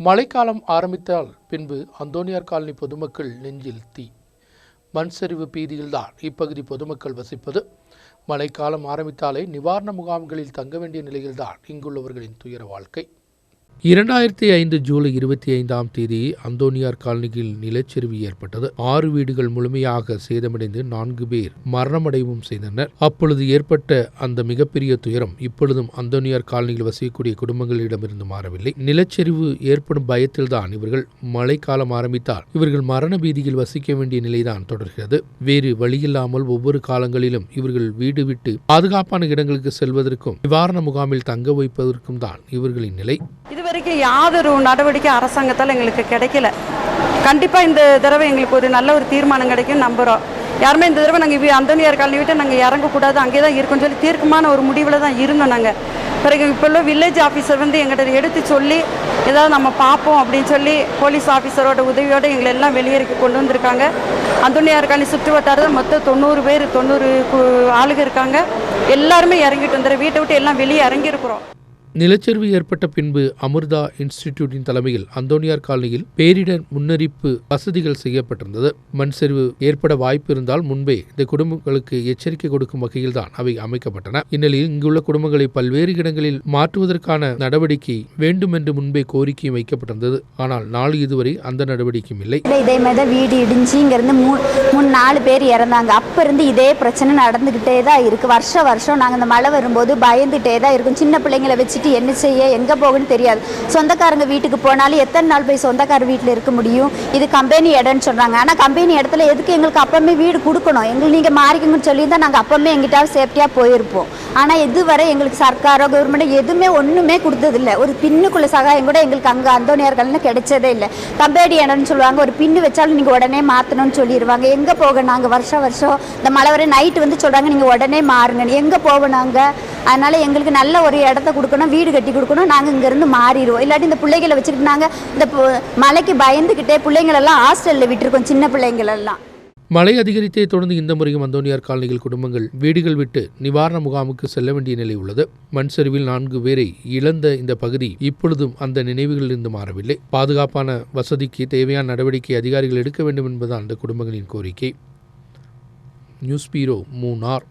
மழைக்காலம் ஆரம்பித்தால் பின்பு அந்தோனியார் காலனி பொதுமக்கள் நெஞ்சில் தீ. மண் சரிவு பீதியில்தான் இப்பகுதி பொதுமக்கள் வசிப்பது. மழைக்காலம் ஆரம்பித்தாலே நிவாரண முகாம்களில் தங்க வேண்டிய நிலையில்தான் இங்குள்ளவர்களின் துயர வாழ்க்கை. இரண்டாயிரத்தி ஐந்து ஜூலை இருபத்தி ஐந்தாம் தேதி அந்தோனியார் காலனியில் நிலச்சரிவு ஏற்பட்டது. ஆறு வீடுகள் முழுமையாக சேதமடைந்து நான்கு பேர் மரணமடையவும் செய்தனர். அப்பொழுது ஏற்பட்ட அந்த மிகப்பெரிய துயரம் இப்பொழுதும் அந்தோனியார் காலனியில் வசிக்கக்கூடிய குடும்பங்களிடமிருந்து மாறவில்லை. நிலச்சரிவு ஏற்படும் பயத்தில்தான் இவர்கள் மழைக்காலம் ஆரம்பித்தால் இவர்கள் மரண பீதியில் வசிக்க வேண்டிய நிலைதான் தொடர்கிறது. வேறு வழியில்லாமல் ஒவ்வொரு காலங்களிலும் இவர்கள் வீடு விட்டு பாதுகாப்பான இடங்களுக்கு செல்வதற்கும் நிவாரண முகாமில் தங்க வைப்பதற்கும் தான் இவர்களின் நிலை. வரைக்கும் யாதொரு நடவடிக்கை அரசாங்கத்தால் எங்களுக்கு கிடைக்கல. கண்டிப்பாக இந்த தடவை எங்களுக்கு ஒரு நல்ல ஒரு தீர்மானம் கிடைக்கும் நம்புகிறோம் யாருமே இந்த தடவை நாங்கள் அந்தோனியார் காலனி விட்டு நாங்கள் இறங்கக்கூடாது அங்கே தான் இருக்கோம்னு சொல்லி தீர்க்கமான ஒரு முடிவில் தான் இருந்தோம் நாங்கள் பிறகு இப்போ உள்ள வில்லேஜ் ஆஃபீஸர் வந்து எங்கிட்ட எடுத்து சொல்லி ஏதாவது நம்ம பார்ப்போம் அப்படின்னு சொல்லி போலீஸ் ஆஃபீஸரோட உதவியோடு எங்களை எல்லாம் வெளியேறி கொண்டு வந்திருக்காங்க. அந்தோனியார் காலனி சுற்று வட்டாரத்தில் மொத்தம் தொண்ணூறு பேர் தொண்ணூறு கு- ஆளுங்க இருக்காங்க. எல்லாருமே இறங்கிட்டு வந்துடுற வீட்டை விட்டு எல்லாம் வெளியே இறங்கியிருக்கிறோம். நிலச்சரிவு ஏற்பட்ட பின்பு அமிர்தா இன்ஸ்டிடியூட்டின் தலைமையில் அந்தோனியார் காலனியில் பேரிடர் முன்னறிப்பு வசதிகள் செய்யப்பட்டிருந்தது. மண் சரிவு ஏற்பட வாய்ப்பு இருந்தால் முன்பே இந்த குடும்பங்களுக்கு எச்சரிக்கை கொடுக்கும் வகையில் தான் அவை அமைக்கப்பட்டன. இந்நிலையில் இங்குள்ள குடும்பங்களை பல்வேறு இடங்களில் மாற்றுவதற்கான நடவடிக்கை வேண்டும் என்று முன்பே கோரிக்கை வைக்கப்பட்டிருந்தது. ஆனால் நாள் இதுவரை அந்த நடவடிக்கையும் இல்லை. இதே மாதிரி வீடு இடிஞ்சு இங்கேருந்து மூ மூணு நாலு பேர் இறந்தாங்க. அப்போ இருந்து இதே பிரச்சனை நடந்துக்கிட்டே தான் இருக்குது வருஷம் வருஷம் நாங்கள் இந்த மழை வரும்போது பயந்துகிட்டே தான் இருக்கும். சின்ன பிள்ளைங்களை வச்சுட்டு என்ன செய்ய எங்கே போகணும்னு தெரியாது. சொந்தக்காரங்க வீட்டுக்கு போனாலும் எத்தனை நாள் போய் சொந்தக்கார வீட்டில் இருக்க முடியும்? இது கம்பெனி இடம்னு சொல்கிறாங்க ஆனால் கம்பெனி இடத்துல எதுக்கு எங்களுக்கு அப்பமே வீடு கொடுக்கணும்? எங்களுக்கு நீங்கள் மாறிக்கங்கன்னு சொல்லி தான் நாங்கள் அப்பமே எங்கிட்ட சேஃப்டியாக போயிருப்போம். ஆனால் இதுவரை எங்களுக்கு சர்க்காரோ கவர்மெண்ட்டோ எதுவுமே ஒன்றுமே கொடுத்ததில்ல. ஒரு பின்னுக்குள்ள சகாயம் கூட எங்களுக்கு அங்கே அந்தோனியார்கள்னு கிடைச்சதே இல்லை. கம்பேடி இடம்னு சொல்லுவாங்க. ஒரு பின்னு வச்சாலும் நீங்கள் உடனே மாற்றணும்னு சொல்லிடுவாங்க எங்கே போக நாங்கள் வருஷம் வருஷம் இந்த மழை வரை நைட்டு வந்து சொல்கிறாங்க நீங்கள் உடனே மாறுங்க எங்கே போவோம் நாங்கள் அதனால் எங்களுக்கு நல்ல ஒரு இடத்த கொடுக்கணும் வீடு கட்டி கொடுக்கணும். நாங்கள் இங்கேருந்து மாறிடுவோம். இல்லாட்டி இந்த பிள்ளைகளை வச்சுக்கிட்டு நாங்கள் இந்த பு- பயந்துக்கிட்டே பிள்ளைங்களெல்லாம் ஹாஸ்டலில் விட்டுருக்கோம் சின்ன பிள்ளைங்களெல்லாம். மழை அதிகரித்தே தொடர்ந்து இந்த முறையும் அந்தோனியார் காலனிகள் குடும்பங்கள் வீடுகள் விட்டு நிவாரண முகாமுக்கு செல்ல வேண்டிய நிலை உள்ளது. மண் சரிவில் நான்கு பேரை இழந்த இந்த பகுதி இப்பொழுதும் அந்த நினைவுகளிலிருந்து மாறவில்லை. பாதுகாப்பான வசதிக்கு தேவையான நடவடிக்கை அதிகாரிகள் எடுக்க வேண்டும் என்பதுதான் அந்த குடும்பங்களின் கோரிக்கை. News bureau Munnar.